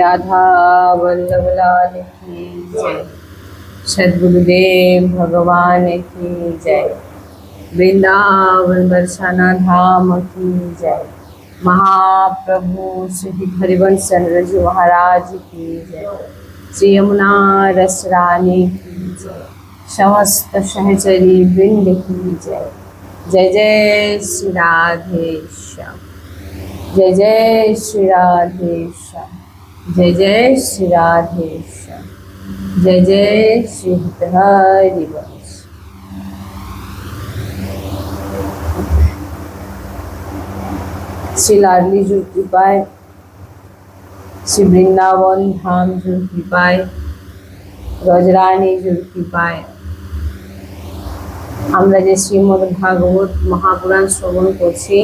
राधा वल्लभ लाल की जय। सदगुरुदेव भगवान की जय। वृंदावन बरसाना धाम की जय। महाप्रभु श्री हरिवंश चंद्र जी महाराज की जय। श्री यमुना रस रानी की जय। समस्त सहचरी वृंद की जय। जय जय श्री राधे श्याम जय जय श्री राधे श्याम जय जय श्री राधे श्याम जय जय श्री हरि वंश শ্রী লাডলি জুর কৃপায় শ্রী বৃন্দাবন ধাম জুর কৃপায় রজরানী জুর কৃপায় আমরা যে শ্রীমদ ভাগবত মহাপুরাণ শ্রবণ করছি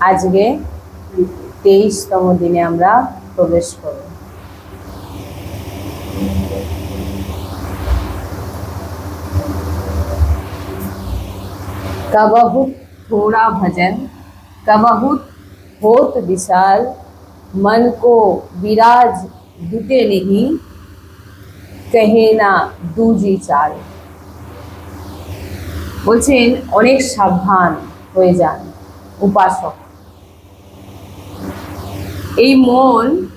আজকে তেইশতম দিনে আমরা প্রবেশ করব कबहुत थोड़ा भजन कबहुत होत विशाल मन को विराज दुटे नहीं कहे না দুজি চাল বলছেন অনেক সাবধান হয়ে যান উপাসক এই মন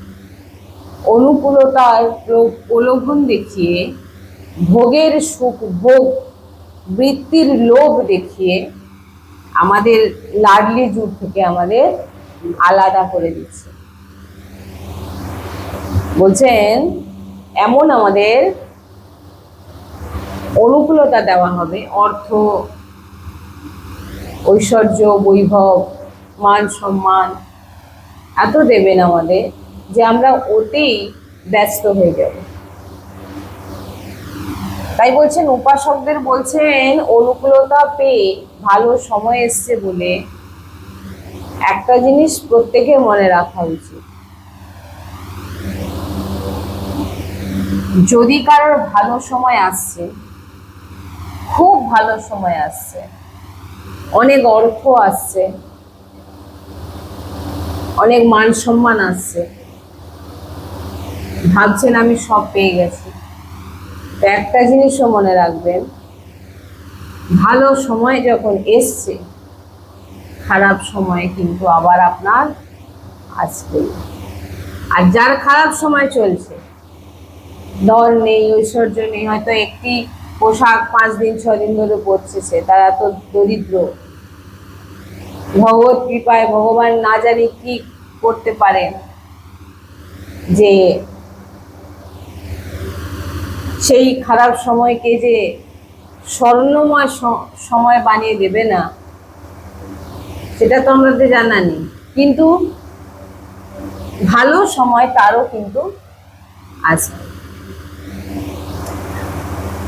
অনুকূলতার প্র- প্রলোভন দেখিয়ে, ভোগের সুখ, ভোগ, বৃত্তির লোভ দেখিয়ে আমাদের লাডলি যুগ থেকে আমাদের আলাদা করে দিচ্ছে। বলছেন, এমন আমাদের অনুকূলতা দেওয়া হবে, অর্থ, ঐশ্বর্য, বৈভব, মান সম্মান এত দেবেন আমাদের যে আমরা ওতেই ব্যস্ত হয়ে যাব। তাই বলছেন, উপাসকদের বলছেন, অনুকূলতা পেয়ে ভালো সময় এসছে বলে একটা জিনিস প্রত্যেকে মনে রাখা উচিত। যদি কারোর ভালো সময় আসছে, খুব ভালো সময় আসছে, অনেক অর্থ আসছে অনেক মান সম্মান আসছে। ভাবছেন আমি সব পেয়ে গেছি। তো একটা জিনিসও মনে রাখবেন, ভালো সময় যখন এসছে, খারাপ সময় কিন্তু আবার আপনার আসবে আর যার খারাপ সময় চলছে, দল নেই, ঐশ্বর্য নেই, হয়তো একটি পোশাক পাঁচ দিন ছ দিন ধরে পরছে সে, তারা তো দরিদ্র। ভগবত কৃপায় ভগবান না জানি কি করতে পারেন যে সেই খারাপ সময়কে যে স্বর্ণময় সময় বানিয়ে দেবে না, সেটা তো আমাদের জানা নেই। কিন্তু ভালো সময় তারও কিন্তু আসবে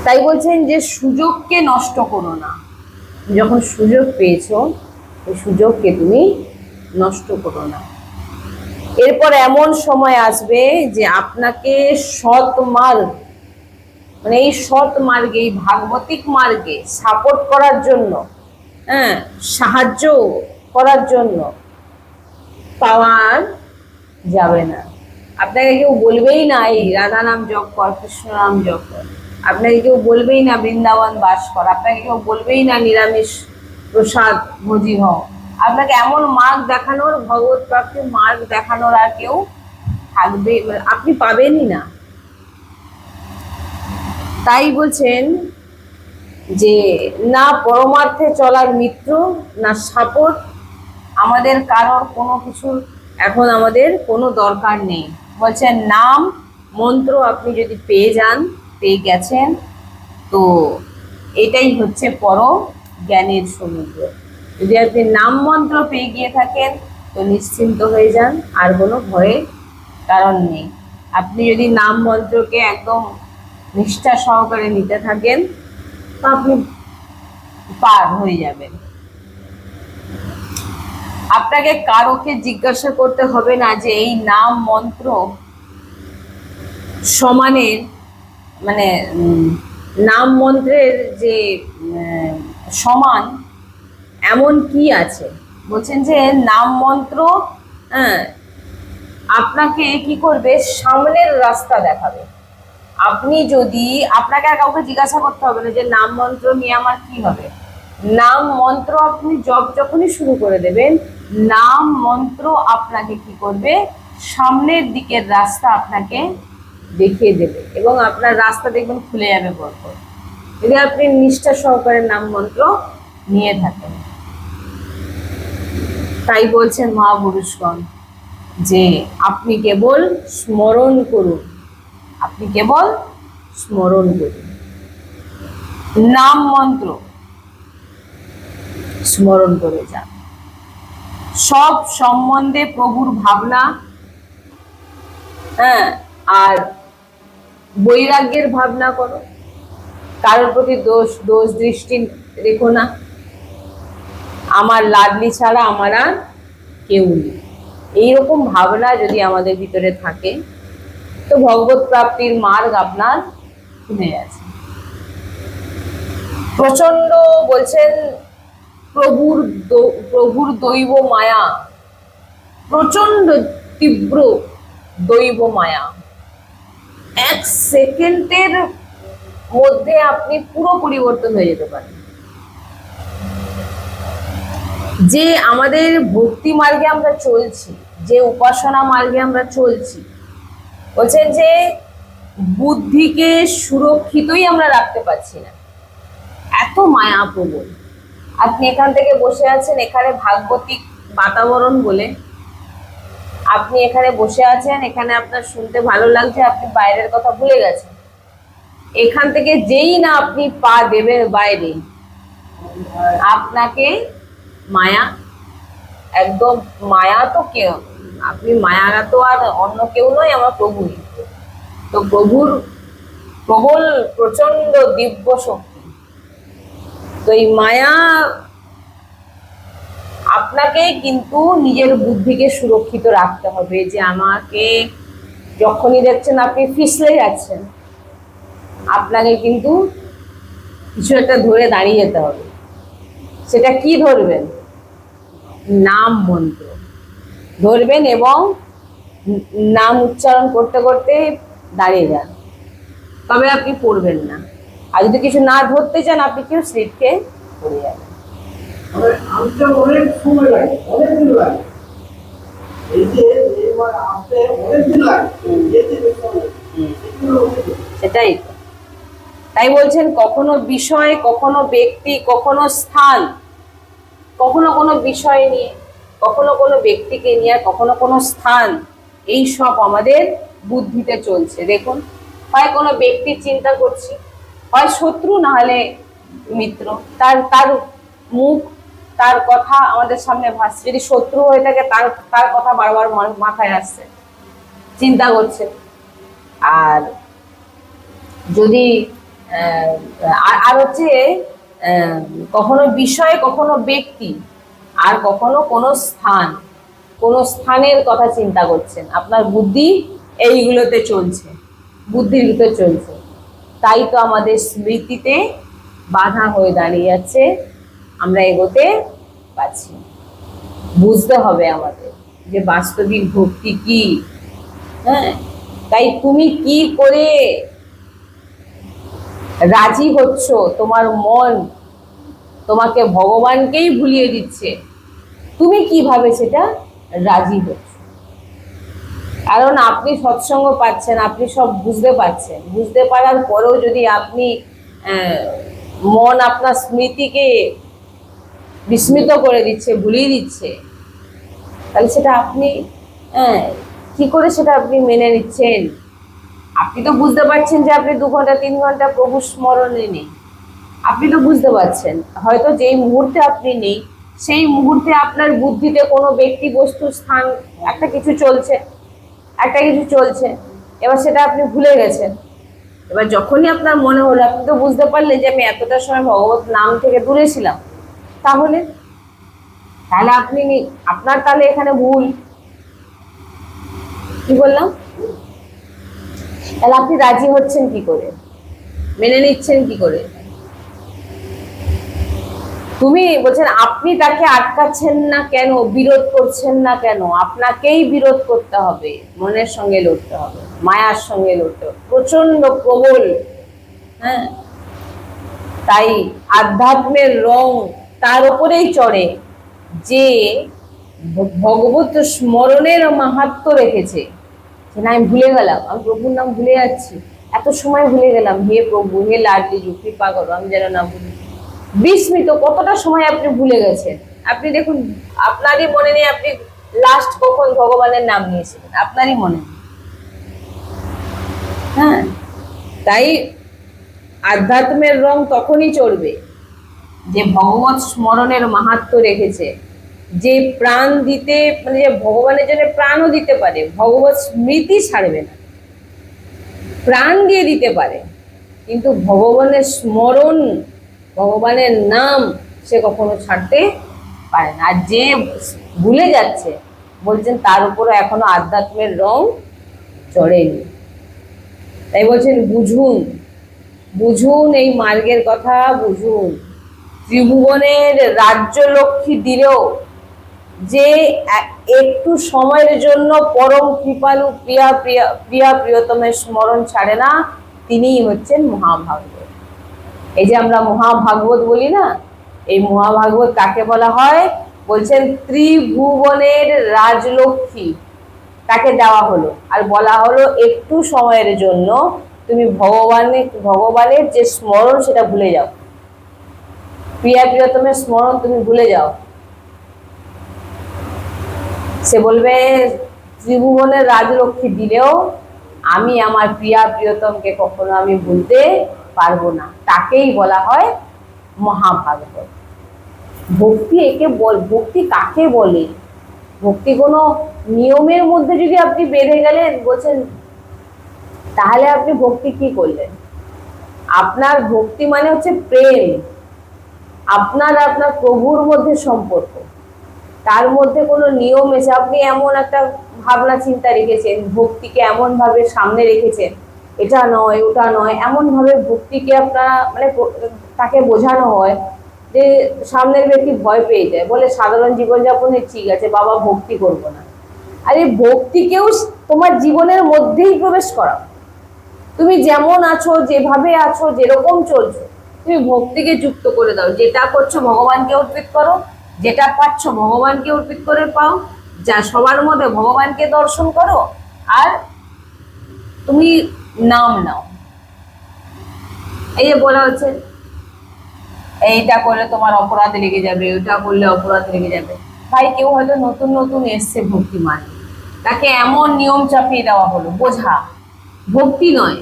তাই বলছেন যে সুযোগকে নষ্ট করো না। যখন সুযোগ পেয়েছ ওই সুযোগকে তুমি নষ্ট করো না। এরপর এমন সময় আসবে যে আপনাকে সৎ মার্গ মানে এই সৎ মার্গে, এই ভাগবতিক মার্গে সাপোর্ট করার জন্য হ্যাঁ সাহায্য করার জন্য পাওয়ার যাবে না। আপনাকে কেউ বলবেই না, এই রাধা নাম জপ কর কৃষ্ণ নাম কর। আপনাকে কেউ বলবেই না, বৃন্দাবন বাস কর। আপনাকে কেউ বলবেই না, নিরামিষ প্রসাদ ভোজি হও। আপনাকে এমন মার্গ দেখানোর, ভগবত প্রাপ্তির মার্গ দেখানোর আর কেউ থাকবে আপনি পাবেনই না। তাই বলছেন যে, না পরমার্থে চলার মিত্র, না সাপোর্ট, আমাদের কারোর কোনো কিছুর এখন আমাদের কোনো দরকার নেই। বলছেন, নাম, মন্ত্র আপনি যদি পেয়ে যান, পেয়ে গেছেন, তো এটাই হচ্ছে পরম জ্ঞানের সমুদ্র। যদি আপনি নাম মন্ত্র পেয়ে গিয়ে থাকেন, তো নিশ্চিন্ত হয়ে যান, আর কোনো ভয়ের কারণ নেই। আপনি যদি নাম মন্ত্রকে একদম নিষ্ঠা সহকারে নিতে থাকেন, তো আপনি পার হয়ে যাবেন। আপনাকে কারোকে জিজ্ঞাসা করতে হবে না যে এই নাম মন্ত্র সমানের মানে নাম মন্ত্রের যে সমান, এমন কি আছে? বলছেন যে নাম মন্ত্র হ্যাঁ আপনাকে কি করবে? সামনের রাস্তা দেখাবে। আপনি যদি, আপনাকে আর কাউকে জিজ্ঞাসা করতে হবে না যে নাম মন্ত্র নিয়ে আমার কি হবে? নাম মন্ত্র আপনি জব যখনই শুরু করে দেবেন, নাম মন্ত্র আপনাকে কি করবে? সামনের দিকের রাস্তা আপনাকে দেখিয়ে দেবে এবং আপনার রাস্তা দেখবেন খুলে যাবে পরপর যদি আপনি নিষ্ঠা সহকারে নাম মন্ত্র নিয়ে থাকেন। তাই বলছেন মহাপুরুষগণ যে আপনি কেবল স্মরণ করুন। আপনি কেবল স্মরণ করুন। নাম মন্ত্র স্মরণ করে যান। সব সম্বন্ধে প্রভুর ভাবনা হ্যাঁ আর বৈরাগ্যের ভাবনা করো। কারোর প্রতি দোষ দোষ দৃষ্টি রেখো না। আমার লাডলি ছাড়া আমার আর কেউ নেই। এইরকম ভাবনা যদি আমাদের ভিতরে থাকে, তো ভগবত প্রাপ্তির মার্গ আপনার খুলে আছে প্রচণ্ড বলছেন, প্রভুর প্রভুর দৈব মায়া প্রচণ্ড তীব্র দৈব মায়া। এক সেকেন্ডের মধ্যে আপনি পুরো পরিবর্তন হয়ে যেতে পারেন। যে আমাদের ভক্তি মার্গে আমরা চলছি, যে উপাসনা মার্গে আমরা চলছি, বলছেন যে বুদ্ধিকে সুরক্ষিতই আমরা রাখতে পারছি না। এত মায়া প্রবল। আপনি এখান থেকে বসে আছেন, এখানে ভাগবতিক বাতাবরণ বলে। আপনি এখানে বসে আছেন, এখানে আপনার শুনতে ভালো লাগছে, আপনি বাইরের কথা ভুলে গেছেন। এখান থেকে যেই না আপনি পা দেবেন বাইরে, আপনাকে মায়া, একদম মায়া তো কেউ, আপনি মায়ারা তো আর অন্য কেউ নয়, আমার প্রভুই তো প্রভুর প্রবল প্রচণ্ড দিব্য শক্তি। তো এই মায়া আপনাকে কিন্তু নিজের বুদ্ধিকে সুরক্ষিত রাখতে হবে যে আমাকে যখনই দেখছেন আপনি ফিসলে যাচ্ছেন। আপনাকে কিন্তু কিছু একটা ধরে দাঁড়িয়ে যেতে হবে। সেটা কি ধরবেন? নাম মন্ত্র। ধরবেন এবং নাম উচ্চারণ করতে করতে দাঁড়িয়ে যান। তবে আপনি পড়বেন না। আর যদি কিছু না ধরতে চান আপনি কেউ স্লিপকে পড়ে যাবেন। সেটাই তো। তাই বলছেন কখনো বিষয়, কখনো ব্যক্তি, কখনো স্থান, কখনো কোনো বিষয় নিয়ে, কখনো কোনো ব্যক্তিকে নিয়ে আর কখনো কোনো স্থান, এই সব আমাদের বুদ্ধিতে চলছে। দেখুন, হয় কোনো ব্যক্তির চিন্তা করছি, হয় শত্রু না হলে মিত্র, তার তার মুখ, তার কথা আমাদের সামনে ভাসছে। যদি শত্রু হয়ে থাকে, তার তার কথা বারবার মাথায় আসছে, চিন্তা করছে। আর যদি আর- হচ্ছে কখনো বিষয়, কখনো ব্যক্তি, আর কখনো কোনো স্থান, কোনো স্থানের কথা চিন্তা করছেন। আপনার বুদ্ধি এইগুলোতে চলছে, বুদ্ধির ভিতরে চলছে। তাই তো আমাদের স্মৃতিতে বাধা হয়ে দাঁড়িয়ে আছে, আমরা এগোতে পারছি বুঝতে হবে আমাদের যে বাস্তবিক ভক্তি কি হ্যাঁ? তাই তুমি কি করে রাজি হচ্ছ, তোমার মন তোমাকে ভগবানকেই ভুলিয়ে দিচ্ছে, তুমি কীভাবে সেটা রাজি হচ্ছ? কারণ আপনি সৎসঙ্গ পাচ্ছেন, আপনি সব বুঝতে পারছেন। বুঝতে পারার পরেও যদি আপনি মন আপনার স্মৃতিকে বিস্মিত করে দিচ্ছে, ভুলিয়ে দিচ্ছে, তাহলে সেটা আপনি হ্যাঁ কি করে সেটা আপনি মেনে নিচ্ছেন? আপনি তো বুঝতে পারছেন যে আপনি দু ঘণ্টা, তিন ঘণ্টা প্রভু স্মরণে নেই। আপনি তো বুঝতে পারছেন। হয়তো যেই মুহূর্তে আপনি নেই, সেই মুহূর্তে আপনার বুদ্ধিতে কোনো ব্যক্তি, বস্তু, স্থান, একটা কিছু চলছে, একটা কিছু চলছে, এবার সেটা আপনি ভুলে গেছেন। এবার যখনই আপনার মনে হলো, আপনি তো বুঝতে পারলেন যে আমি এতটা সময় ভগবত নাম থেকে দূরে ছিলাম। তাহলে? তাহলে আপনি আপনার তাহলে এখানে ভুল। কি বললাম? তাহলে আপনি রাজি হচ্ছেন কি করে? মেনে নিচ্ছেন কি করে? তুমি বলছেন আপনি তাকে আটকাচ্ছেন না কেন? বিরোধ করছেন না কেন? আপনাকেই বিরোধ করতে হবে মনের সঙ্গে লড়তে হবে মায়ার সঙ্গে লড়তে হবে। প্রচণ্ড প্রবল হ্যাঁ? তাই আধ্যাত্মের রং তার উপরেই চড়ে যে ভগবত স্মরণের মাহাত্ম রেখেছে। যে না, আমি ভুলে গেলাম, আমি প্রভুর নাম ভুলে যাচ্ছি। এত সময় ভুলে গেলাম, হে প্রভু, হে লাডলি জু কৃপা করো আমি যেন না ভুলি। বিস্মিত, কতটা সময় আপনি ভুলে গেছেন? আপনি দেখুন, আপনারই মনে নেই আপনি লাস্ট কখন ভগবানের নাম নিয়েছিলেন, আপনারই মনে হ্যাঁ তাই আধ্যাত্মের রং তখনই চড়বে যে ভগবত স্মরণের মাহাত্ম রেখেছে। যে প্রাণ দিতে মানে যে ভগবানের জন্য প্রাণও দিতে পারে, ভগবত স্মৃতি ছাড়বে না। প্রাণ দিয়ে দিতে পারে, কিন্তু ভগবানের স্মরণ, ভগবানের নাম সে কখনো ছাড়তে পারে না। আর যে ভুলে যাচ্ছে, বলছেন তার উপরে এখনও আধ্যাত্মের রং চড়েনি। তাই বলছেন, বুঝুন বুঝুন এই মার্গের কথা, বুঝুন। ত্রিভুবনের রাজ্য লক্ষ্মী দিলেও যে একটু সময়ের জন্য পরম কৃপালু প্রিয়া প্রিয়া প্রিয়া প্রিয়তমের স্মরণ ছাড়ে না, তিনিই হচ্ছেন মহাভাগবত। এই যে আমরা মহাভাগবত বলি না, এই মহাভাগবত কাকে বলা হয়? বলছেন ত্রিভুবনের রাজলক্ষ্মী। তাকে দেওয়া হলো। আর বলা হলো একটু সময়ের জন্য তুমি ভগবানের ভগবানের যে স্মরণ, সেটা ভুলে যাও। প্রিয়া প্রিয়তমের স্মরণ তুমি ভুলে যাও। সে বলবে, ত্রিভুবনের রাজলক্ষ্মী দিলেও আমি আমার প্রিয়া প্রিয়তমকে কখনো আমি ভুলতে পারব না। তাকেই বলা হয় মহাভাগবত। ভক্তি একে বল, ভক্তি কাকে বলে? ভক্তি কোনো নিয়মের মধ্যে যদি আপনি বেঁধে গেলেন, বলছেন, তাহলে আপনি ভক্তি কি করলেন? আপনার ভক্তি মানে হচ্ছে প্রেম। আপনার আপনার প্রভুর মধ্যে সম্পর্ক। তার মধ্যে কোনো নিয়ম এসে আপনি এমন একটা ভাবনা চিন্তা রেখেছেন, ভক্তিকে এমন ভাবে সামনে রেখেছেন, এটা নয়, ওটা নয় এমন ভাবে ভক্তিকে আপনারা মানে তাকে বোঝানো হয় যে সামনের ব্যক্তি ভয় পেয়ে যায়, বলে সাধারণ জীবনযাপনে ঠিক আছে, বাবা ভক্তি করব না। আরে ভক্তিকেও তোমার জীবনের মধ্যেই প্রবেশ করা। তুমি যেমন আছো, যেভাবে আছো, যেরকম চলছো, তুমি ভক্তিকে যুক্ত করে দাও, যেটা করছ ভগবানকে অর্পিত করো যেটা পাচ্ছ, ভগবানকে অর্পিত করে পাও, যা সবার মধ্যে ভগবানকে দর্শন করো, আর তুমি নাম নাও। এই যে বলা হচ্ছে, এইটা করলে তোমার অপরাধ লেগে যাবে ওটা করলে অপরাধ লেগে যাবে। ভাই, কেউ হয়তো নতুন নতুন এসছে ভক্তি মানে তাকে এমন নিয়ম চাপিয়ে দেওয়া হলো, বোঝা। ভক্তি নয়,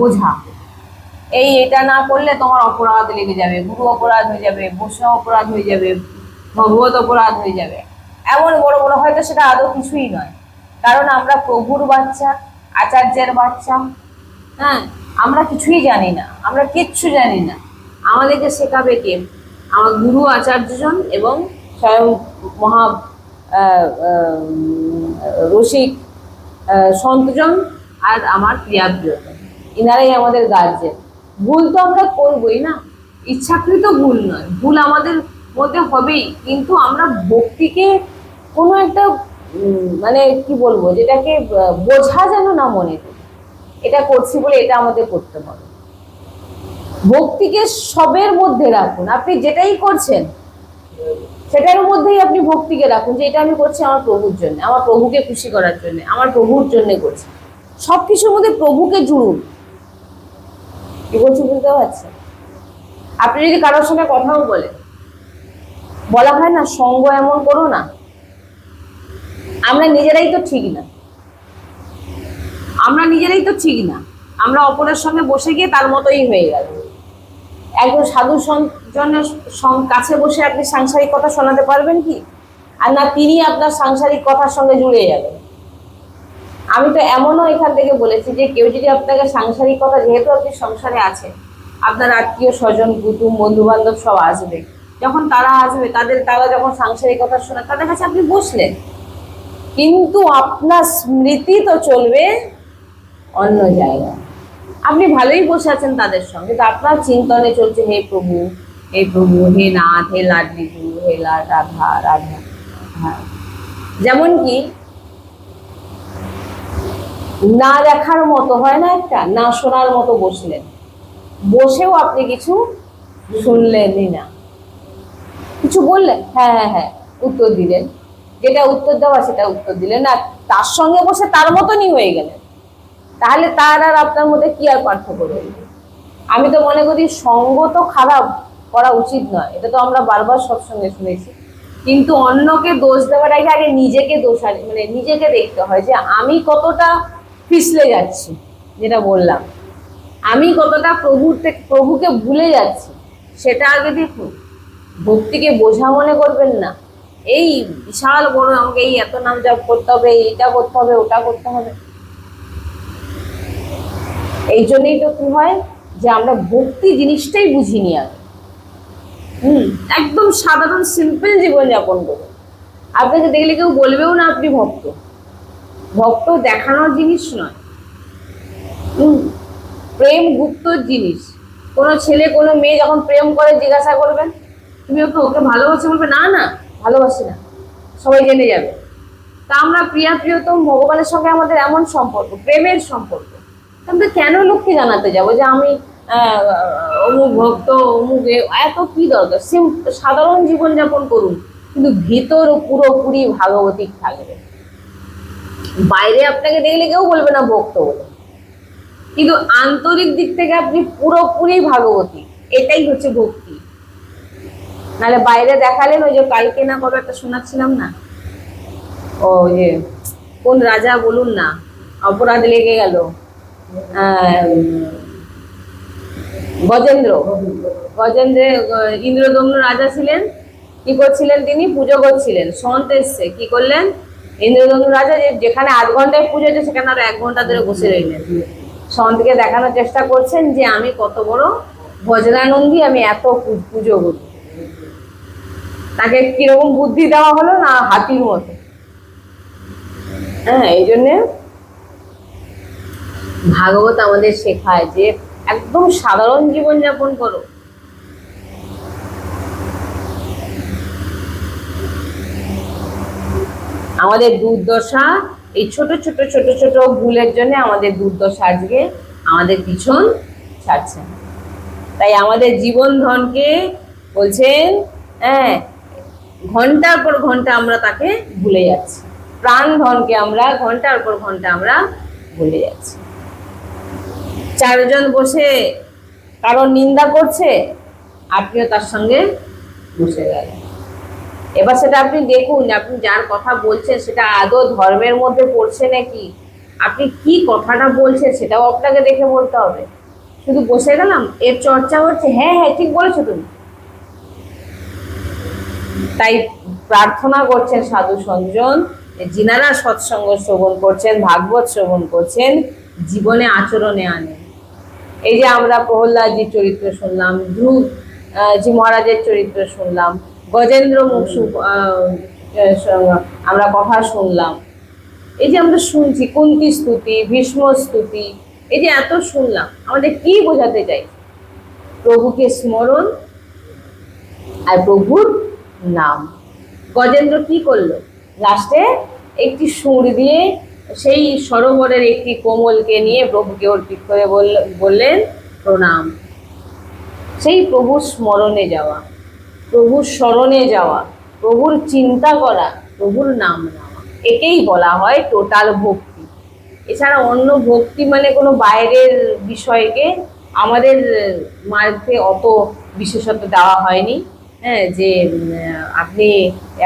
বোঝা। এই এটা না করলে তোমার অপরাধ লেগে যাবে, গুরু অপরাধ হয়ে যাবে, বৈষ্ণব অপরাধ হয়ে যাবে ভগবত অপরাধ হয়ে যাবে। এমন বড় বড় হয়তো সেটা আদৌ কিছুই নয়। কারণ আমরা প্রভুর বাচ্চা, আচার্যের বাচ্চা। হ্যাঁ আমরা কিছুই জানি না, আমরা কিচ্ছু জানি না। আমাদেরকে শেখাবে কে? আমার গুরু আচার্যজন এবং স্বয়ং মহা রসিক সন্তজন আর আমার প্রিয়াপ্রিয়তম ইনারাই আমাদের গার্জেন ভুল তো আমরা করবই না। ইচ্ছাকৃত ভুল নয়। ভুল আমাদের মধ্যে হবেই, কিন্তু আমরা ভক্তিকে কোনো একটা মানে কি বলব, যেটাকে বোঝা যেন না মনে এটা করছি বলে এটা আমাদের করতে হবে। ভক্তিকে সবের মধ্যে রাখুন। আপনি যেটাই করছেন, সেটার মধ্যেই আপনি ভক্তিকে রাখুন যে এটা আমি করছি আমার প্রভুর জন্য, আমার প্রভুকে খুশি করার জন্য, আমার প্রভুর জন্য করছি। সব কিছুর মধ্যে প্রভুকে জুড়ুন। কি বলছি বুঝতে পারছেন? আপনি যদি কারোর সঙ্গে কথাও বলেন বলা হয় না, সঙ্গ এমন করো না। আমরা নিজেরাই তো ঠিক না। আমরা নিজেরাই তো ঠিক না। আমরা অপরের সঙ্গে বসে গিয়ে তার মতোই হয়ে গেল। একজন সাধু জনের কাছে বসে আপনি সাংসারিক কথা শোনাতে পারবেন কি? আর না, তিনি আপনার সাংসারিক কথার সঙ্গে জুড়ে যাবেন আমি তো এমনও এখান থেকে বলেছি যে, কেউ যদি আপনাকে সাংসারিক কথা, যেহেতু আপনি সংসারে আছেন, আপনার আত্মীয় স্বজন, কুটুম বন্ধু বান্ধব সব আসবে। যখন তারা আসবে, তাদের, তারা যখন সাংসারিক কথা শোনা তাদের কাছে আপনি বসলেন। কিন্তু আপনার স্মৃতি তো চলবে অন্য জায়গায়। আপনি ভালোই বসে আছেন তাদের সঙ্গে তো আপনার চিন্তনে চলছে, হে প্রভু হে প্রভু, হে নাথ, হে লাডলি গুরু হে লা রাধা রাধা হ্যাঁ যেমন কি, না দেখার মতো হয় না একটা, না শোনার মতো বসলেন। বসেও আপনি কিছু শুনলেনই না। কিছু বললেন? হ্যাঁ হ্যাঁ হ্যাঁ উত্তর দিলেন। যেটা উত্তর দেওয়া সেটা উত্তর দিলেন। আর তার সঙ্গে বসে তার মতনই হয়ে গেলেন। তাহলে তার আর আপনার মধ্যে কি আর পার্থক্য রইল? আমি তো মনে করি সঙ্গ তো খারাপ করা উচিত নয়। এটা তো আমরা বারবার সৎসঙ্গে শুনেছি। কিন্তু অন্যকে দোষ দেওয়ার আগে আগে নিজেকে দোষ আনে- মানে নিজেকে দেখতে হয় যে আমি কতটা পিছলে যাচ্ছি, যেটা বললাম। আমি কতটা প্রভুর প্রভুকে ভুলে যাচ্ছি, সেটা আগে দেখুন। ভক্তিকে বোঝা মনে করবেন না। এই বিশাল বড় আমাকে এই এত নাম জপ করতে হবে, এইটা করতে হবে, ওটা করতে হবে। এই জন্যই তো কি হয় যে আমরা ভক্তি জিনিসটাই বুঝিনি আগে। হুম, একদম সাধারণ সিম্পল জীবনযাপন করুন আপনাকে দেখলে কেউ বলবেও না আপনি ভক্ত। ভক্ত দেখানোর জিনিস নয়। হুম, প্রেম গুপ্তর জিনিস। কোনো ছেলে, কোনো মেয়ে যখন প্রেম করে জিজ্ঞাসা করবেন তুমি ওকে ওকে ভালোবাসে বলবে, না না, ভালোবাসি না। সবাই জেনে যাবে। তা আমরা প্রিয়া, প্রিয়তম, ভগবানের সঙ্গে আমাদের এমন সম্পর্ক, প্রেমের সম্পর্ক। আমরা কেন লোককে জানাতে যাব যে আমি অমুক ভক্ত, অমুক এত কি দরকার? সিম- সাধারণ জীবনযাপন করুন, কিন্তু ভিতর পুরোপুরি ভাগবতিক থাকবে। বাইরে আপনাকে দেখলে কেউ বলবে না ভক্ত বলে। কিন্তু আন্তরিক দিক থেকে আপনি পুরোপুরি ভাগবতী, এটাই হচ্ছে ভক্তি। নাহলে বাইরে দেখালেন, ওই যে কালকে না কবে একটা শোনাচ্ছিলাম না? ও যে, কোন রাজা বলুন না, অপরাধ লেগে গেল। গজেন্দ্র। গজেন্দ্রে ইন্দ্রদম্ন রাজা ছিলেন। কি করছিলেন তিনি? পুজো করছিলেন। সন্ত এসছে। কি করলেন? ইন্দ্রদম্ন রাজা যে, যেখানে আধ ঘন্টায় পুজো হচ্ছে সেখানে আরও এক ঘণ্টা ধরে বসে রইলেন। সন্তকে দেখানোর চেষ্টা করছেন যে, আমি কত বড় বজ্রানন্দী আমি এত পুজো করি তাকে কীরকম বুদ্ধি দেওয়া হলো না হাতির মতো? হ্যাঁ এই জন্যে ভাগবত আমাদের শেখায় যে একদম সাধারণ জীবনযাপন করো। আমাদের দুর্দশা, এই ছোট ছোট ছোট ছোট ভুলের জন্য আমাদের দুর্দশা আজকে আমাদের পিছন ছাড়ছে। তাই আমাদের জীবন ধনকে বলছেন হ্যাঁ ঘণ্টার পর ঘণ্টা আমরা তাকে ভুলে যাচ্ছি। প্রাণ ধনকে আমরা ঘণ্টার পর ঘণ্টা আমরা ভুলে যাচ্ছি। চারজন বসে কারোর নিন্দা করছে, আপনিও তার সঙ্গে বসে গেলেন। এবার সেটা আপনি দেখুন, আপনি যার কথা বলছেন সেটা আদৌ ধর্মের মধ্যে পড়ছে নাকি? আপনি কি কথাটা বলছেন সেটাও আপনাকে দেখে বলতে হবে। শুধু বসে গেলাম, এর চর্চা হচ্ছে হ্যাঁ হ্যাঁ ঠিক বলেছ তুমি। তাই প্রার্থনা করছেন সাধু সঞ্জন যিনারা সৎসঙ্গ শ্রবণ করছেন ভাগবত শ্রবণ করছেন জীবনে আচরণে আনেন। এই যে আমরা প্রহ্লাদজির চরিত্র শুনলাম ধ্রুব জি মহারাজের চরিত্র শুনলাম গজেন্দ্র আহ, আমরা কথা শুনলাম। এই যে আমরা শুনছি কুন্তি স্তুতি ভীষ্ম স্তুতি এই যে এত শুনলাম আমাদের কি বোঝাতে চাই? প্রভুকে স্মরণ আর প্রভুর নাম। গজেন্দ্র কি করল? লাস্টে একটি সুর দিয়ে সেই সরোবরের একটি কোমলকে নিয়ে প্রভুকে অর্পিত করে বলল- বললেন, প্রণাম। সেই প্রভুর স্মরণে যাওয়া, প্রভুর স্মরণে যাওয়া, প্রভুর চিন্তা করা, প্রভুর নাম নেওয়া। একেই বলা হয় টোটাল ভক্তি। এছাড়া অন্য ভক্তি মানে কোনো বাইরের বিষয়কে আমাদের মাঝে অত বিশেষত্ব দেওয়া হয়নি। হ্যাঁ যে আপনি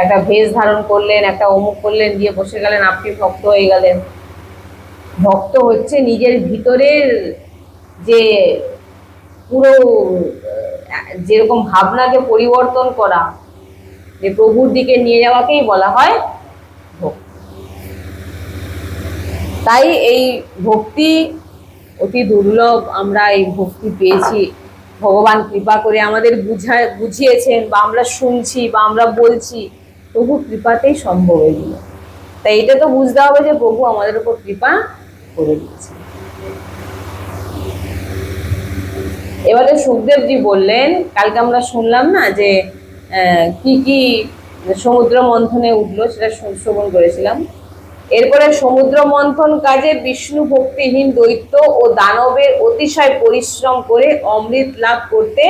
একটা ভেষ ধারণ করলেন, একটা অমুক করলেন দিয়ে বসে গেলেন, আপনি ভক্ত হয়ে গেলেন। ভক্ত হচ্ছে নিজের ভিতরের যে পুরো যেরকম ভাবনাকে পরিবর্তন করা, যে প্রভুর দিকে নিয়ে যাওয়াকেই বলা হয় তাই এই ভক্তি অতি দুর্লভ, আমরা এই ভক্তি পেয়েছি। ভগবান কৃপা করে আমাদের বুঝা বুঝিয়েছেন বা আমরা শুনছি বা আমরা বলছি প্রভু কৃপাতেই সম্ভব এগুলো। তাই এটা তো বুঝতে হবে যে প্রভু আমাদের উপর কৃপা করে দিয়েছে এবারে সুখদেবজি বললেন, কালকে আমরা শুনলাম না যে কি কি সমুদ্র মন্থনে উঠল সেটা শ্রবণ করেছিলাম? এরপরে সমুদ্র মন্থন কাজে বিষ্ণু ভক্তিহীন দৈত্য ও দানবের অতিশয় পরিশ্রম করে অমৃত লাভ করতে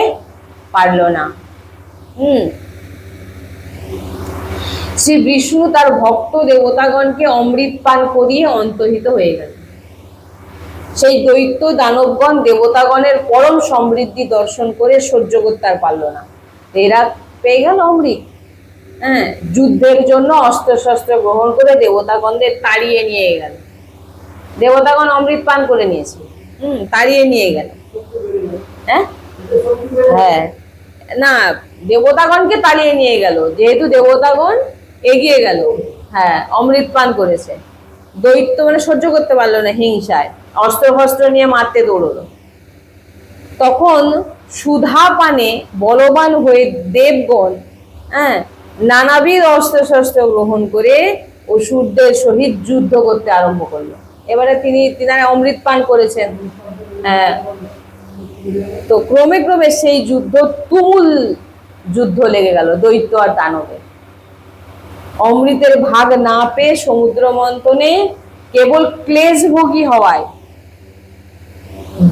পারল না। হুম। শ্রী বিষ্ণু তার ভক্ত দেবতাগণকে অমৃত পান করিয়ে অন্তহিত হয়ে গেল। সেই দৈত্য দানবগণ দেবতাগণের পরম সমৃদ্ধি দর্শন করে সহ্য করতে আর পারল না। এরা পেয়ে গেল অমৃত। হ্যাঁ যুদ্ধের জন্য অস্ত্র শস্ত্র গ্রহণ করে দেবতাগণদের তাড়িয়ে নিয়ে গেল। দেবতাগণ অমৃত পান করে নিয়েছে হুম, তাড়িয়ে নিয়ে গেল। হ্যাঁ? হ্যাঁ। না, দেবতাগণকে তাড়িয়ে নিয়ে গেল। যেহেতু দেবতাগণ এগিয়ে গেল হ্যাঁ অমৃত পান করেছে। দৈত্য মানে সহ্য করতে পারল না হিংসায়। অস্ত্র ফস্ত্র নিয়ে মারতে দৌড়লো। তখন সুধা পানে বলবান হয়ে দেবগণ হ্যাঁ নানাবিধ অস্ত্র শস্ত্র গ্রহণ করে অসুরদের সহিত যুদ্ধ করতে আরম্ভ করল। এবারে তিনি, তিনারা অমৃত পান করেছেন। হ্যাঁ। তো ক্রমে ক্রমে সেই যুদ্ধ তুমুল যুদ্ধ লেগে গেল, দৈত্য আর দানবের অমৃতের ভাগ না পেয়ে সমুদ্র মন্থনে কেবল ক্লেশভোগী হওয়ায়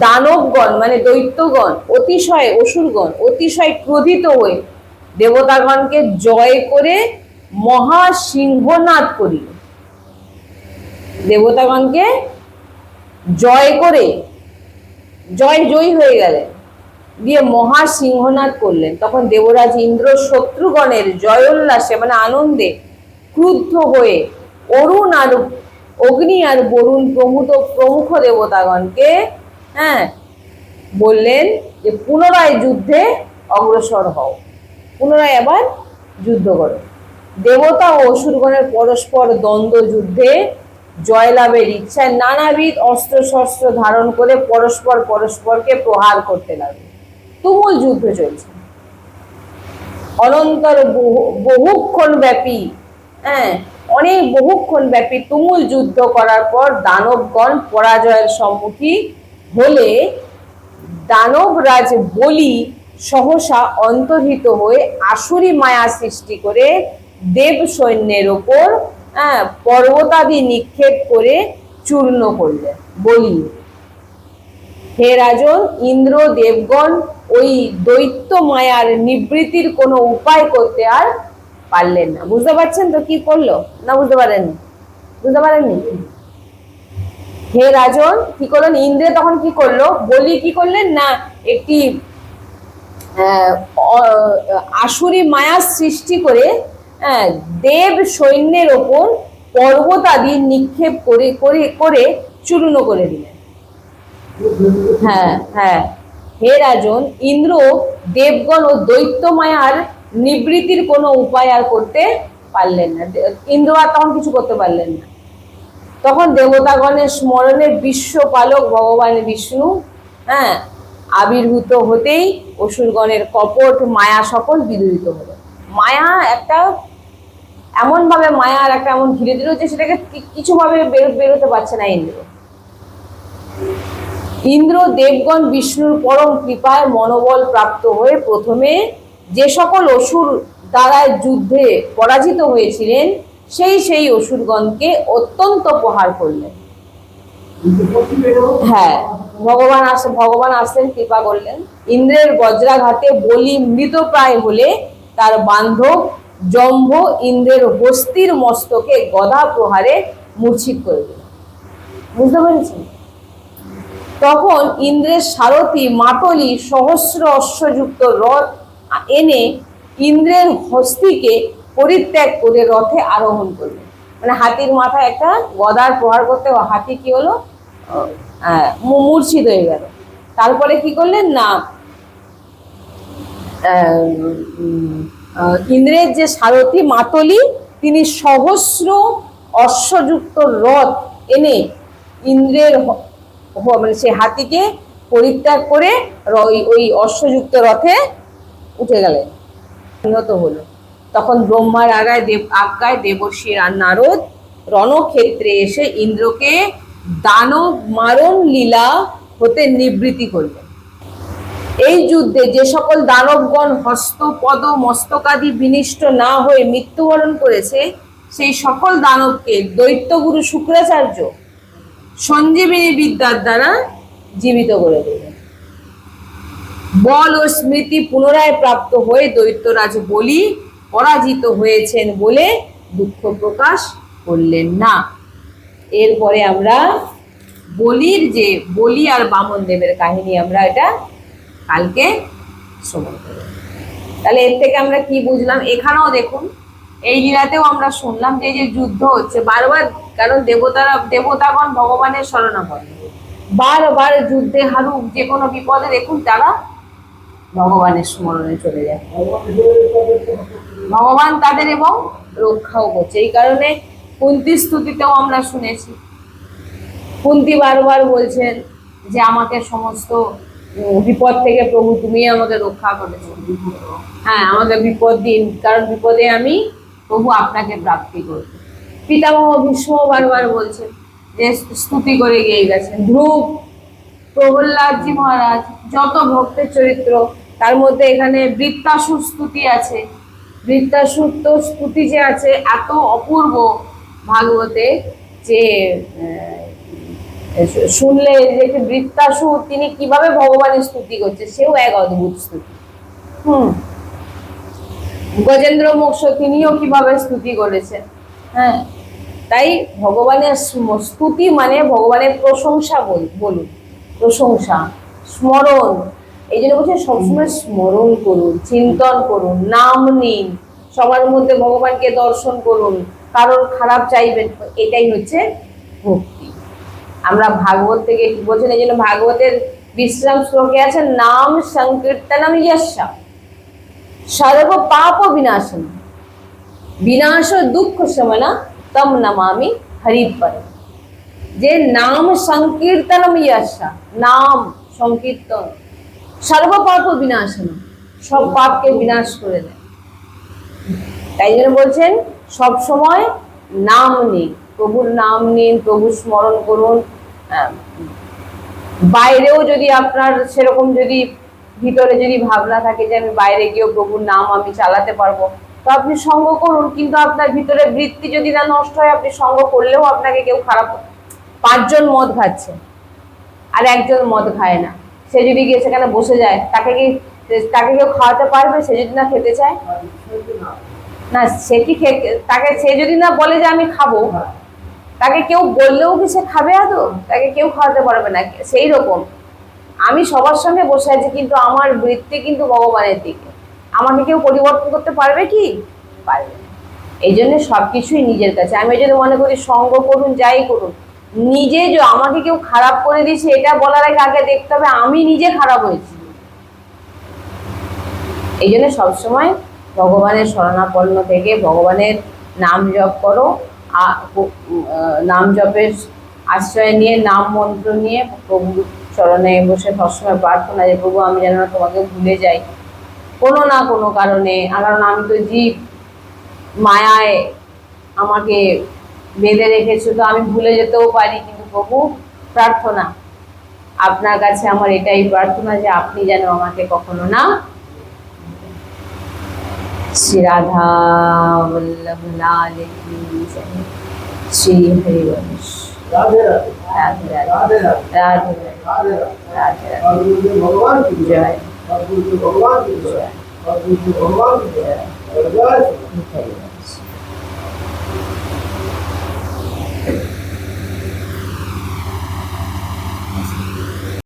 দানবগণ মানে দৈত্যগণ, অতিশয় অসুরগণ, অতিশয় ক্রোধিত হয়ে দেবতাগণকে জয় করে মহা সিংহনাদ করিল। দেবতাগণকে জয় করে জয় জয়ী হয়ে গেলেন, দিয়ে মহা সিংহনাদ করলেন। তখন দেবরাজ ইন্দ্র শত্রুগণের জয়োল্লাসে মানে আনন্দে ক্রুদ্ধ হয়ে অরুণ আর অগ্নি আর বরুণ প্রমুখ প্রমুখ দেবতাগণকে হ্যাঁ বললেন যে, পুনরায় যুদ্ধে অগ্রসর হও। পুনরায় আবার যুদ্ধ করে। দেবতা ও অসুরগণের পরস্পর দ্বন্দ্ব যুদ্ধে জয়লাভের ইচ্ছায় নানাবিধ অস্ত্র শস্ত্র ধারণ করে পরস্পর পরস্পরকে প্রহার করতে লাগল। তুমুল যুদ্ধ চলছে। অনন্তর বহু- বহুক্ষণ ব্যাপী হ্যাঁ অনেক বহুক্ষণ ব্যাপী তুমুল যুদ্ধ করার পর দানবগণ পরাজয়ের সম্মুখীন হলে দানবরাজ বলি সহসা অন্তর্হিত হয়ে আসুরি মায়া সৃষ্টি করে দেব সৈন্যের ওপর হ্যাঁ, পর্বতাদি নিক্ষেপ করে চূর্ণ করলেন। বলি হে রাজন ইন্দ্র দেবগণ ওই দৈত্য মায়ার নিবৃত্তির কোনো উপায় করতে আর পারলেন না। বুঝতে পারছেন তো কি করল? না বুঝতে পারেননি? বুঝতে পারেননি? হে রাজন কি করলেন? ইন্দ্রে তখন কি করল? বলি কি করলেন? না একটি আসুরি মায়া সৃষ্টি করে আহ, দেব সৈন্যের ওপর পর্বত আদি নিক্ষেপ করে করে করে চূর্ণ করে দিলেন। হ্যাঁ হ্যাঁ। হে রাজন ইন্দ্র দেবগণ ও দৈত্য মায়ার নিবৃত্তির কোনো উপায় আর করতে পারলেন না। ইন্দ্র আর তখন কিছু করতে পারলেন না। তখন দেবতাগণের স্মরণে বিশ্বপালক ভগবান বিষ্ণু হ্যাঁ আবির্ভূত হতেই অসুরগণের কপট মায়া সকল বিদূরিত হলো। মায়া একটা এমন ভাবে মায়ার একটা এমন ঘিরে দিল যে সেটাকে কিছুভাবে বেরোতে পারছে না ইন্দ্র। ইন্দ্র দেবগণ বিষ্ণুর পরম কৃপায় মনোবল প্রাপ্ত হয়ে প্রথমে যে সকল অসুর দ্বারা যুদ্ধে পরাজিত হয়েছিলেন সেই সেই অসুরগণকে অত্যন্ত প্রহার করলেন। হ্যাঁ। ভগবান আস, ভগবান আসলেন, কৃপা করলেন। ইন্দ্রের বজ্রাঘাতে বলি মৃতপ্রায় হলে তার বান্ধব জম্ভ ইন্দ্রের হস্তির মস্তকে গদা প্রহারে মূর্ছিত করে দিল। বুঝতে পেরেছেন? তখন ইন্দ্রের সারথী মাটলি সহস্র অশ্বযুক্ত রথ এনে ইন্দ্রের হস্তিকে পরিত্যাগ করে রথে আরোহণ করলেন। মানে হাতির মাথায় একটা গদার প্রহার করতে হাতি কি হলো? মূর্ছিত হয়ে গেল। তারপরে কি করলেন? না ইন্দ্রের যে সারথী মাতলি, তিনি সহস্র অশ্বযুক্ত রথ এনে ইন্দ্রের মানে সে হাতিকে পরিত্যাগ করে ওই- অশ্বযুক্ত রথে উঠে গেলেন। উন্নত হলো। তখন ব্রহ্মার আগায় দেব, আজ্ঞায় দেবর্ষি আর নারদ রণক্ষেত্রে এসে ইন্দ্রকে দানব মারণ লীলা হতে নিবৃত্তি করলেন এই যুদ্ধে যে সকল দানবগণ হস্ত, পদ মস্তকাদি বিনিষ্ট না হয়ে মৃত্যুবরণ করেছে, সেই সকল দানবকে দৈত্যগুরু শুক্রাচার্য সঞ্জীবিনী বিদ্যার দ্বারা জীবিত করে দিলেন। বল ও স্মৃতি পুনরায় প্রাপ্ত হয়ে দৈত্যরাজ বলি, পরাজিত হয়েছেন বলে দুঃখ প্রকাশ করলেন না। এরপরে আমরা বলির যে বলি আর বামন দেবের কাহিনী আমরা এটা কালকে শ্রবণ করব। তাহলে এর থেকে আমরা কি বুঝলাম? এখানেও দেখুন, এই লীলাতেও আমরা শুনলাম যে যে যুদ্ধ হচ্ছে, বারবার, কারণ দেবতারা, দেবতাগণ ভগবানের শরণাপন্ন বারবার যুদ্ধে হারুক, যে কোনো বিপদে দেখুন তারা ভগবানের স্মরণে চলে যায়। ভগবান তাদের এবং রক্ষাও করছে। এই কারণে কুন্তি স্তুতিতেও আমরা শুনেছি। কুন্তি বারবার বলছেন যে আমাকে সমস্ত বিপদ থেকে প্রভু তুমি আমাকে রক্ষা করেছ। হ্যাঁ আমাকে বিপদ দিন, কারণ বিপদে আমি প্রভু আপনাকে প্রাপ্তি করব। পিতামহ ভীষ্ম বারবার বলছেন যে স্তুতি করে গিয়ে গেছেন। ধ্রুব, প্রহ্লাদজি মহারাজ, যত ভক্তের চরিত্র, তার মধ্যে এখানে বৃত্তাসুর স্তুতি আছে। বৃত্তাসুর তো স্তুতি যে আছে, এত অপূর্ব। ভাগবতে যে শুনলে যে কি বৃত্তাসুর তিনি কীভাবে ভগবানের স্তুতি করছে, সেও এক অদ্ভুত স্তুতি। হুম। গজেন্দ্র মোক্ষ, তিনিও কীভাবে স্তুতি করেছেন? হ্যাঁ। তাই ভগবানের স্তুতি মানে ভগবানের প্রশংসা বল- বলুন। প্রশংসা, স্মরণ। এই জন্য বলছে, সবসময় স্মরণ করুন, চিন্তন করুন, নাম নিন। সবার মধ্যে ভগবানকে দর্শন করুন। কারোর খারাপ চাইবেন, এটাই হচ্ছে ভক্তি। আমরা ভাগবত থেকে কি এই জন্য ভাগবতের বিশ্রাম শ্লোকে আছে, নাম সংকীর্তনম যশা সর্ব পাপ বিনাশন বিনাশ দুঃখ সমনা তম নমামি হরিপর যে নাম সংকীর্তনম যশা নাম সংকীর্তন, সর্ব পাপ বিনাশন সব পাপকে বিনাশ করে দেয়। তাই জন্য বলছেন সব সময় নাম নিন, প্রভুর নাম নিন প্রভু স্মরণ করুন। বাইরেও যদি আপনার সেরকম যদি ভিতরে যদি ভাবনা থাকে যে আমি বাইরে গিয়েও প্রভুর নাম আমি চালাতে পারব, তো আপনি সঙ্গ করুন, কিন্তু আপনার ভিতরে বৃত্তি যদি না নষ্ট হয়, আপনি সঙ্গ করলেও আপনাকে কেউ খারাপ পাঁচজন মদ খাচ্ছে আর একজন মদ খায় না। সে যদি গিয়ে সেখানে বসে যায়, তাকে কি তাকে কেউ খাওয়াতে পারবে? সে যদি না খেতে চায়? না সে কি তাকে সে যদি না বলে যে আমি খাব তাকে কেউ বললেও কি সে খাবে আদৌ? তাকে কেউ খাওয়াতে পারবে না সেই রকম। আমি সবার সঙ্গে বসে আছি কিন্তু আমার বৃত্তি কিন্তু ভগবানের দিকে। আমাকে কেউ পরিবর্তন করতে পারবে কি? পারবে এই জন্য সব কিছুই নিজের কাছে। আমি যদি মনে করি সঙ্গ করুন যাই করুন নিজে যে আমাকে কেউ খারাপ করে দিয়েছে এটা বলার আগে আগে দেখতে হবে আমি নিজে খারাপ হয়েছি। এই জন্য সবসময় ভগবানের শরণাপন্ন থেকে ভগবানের নাম জপ করো নাম জপের আশ্রয় নিয়ে, নাম মন্ত্র নিয়ে প্রভু চরণে বসে সবসময় প্রার্থনা যে, প্রভু, আমি যেন তোমাকে ভুলে যাই। কোনো না কোনো কারণে কারণ আমি তো জীব, মায়ায় আমাকে বেঁধে রেখেছো, তো আমি ভুলে যেতেও পারি। কিন্তু প্রভু, প্রার্থনা। আপনার কাছে আমার এটাই প্রার্থনা যে, আপনি যেন আমাকে কখনো না श्री राधा वल्लभ लाल की श्री हरिवंश राधे राधे। राधे राधे। राधे राधे। भगवान की जय। भगवान की जय। भगवान की जय। हरिवंश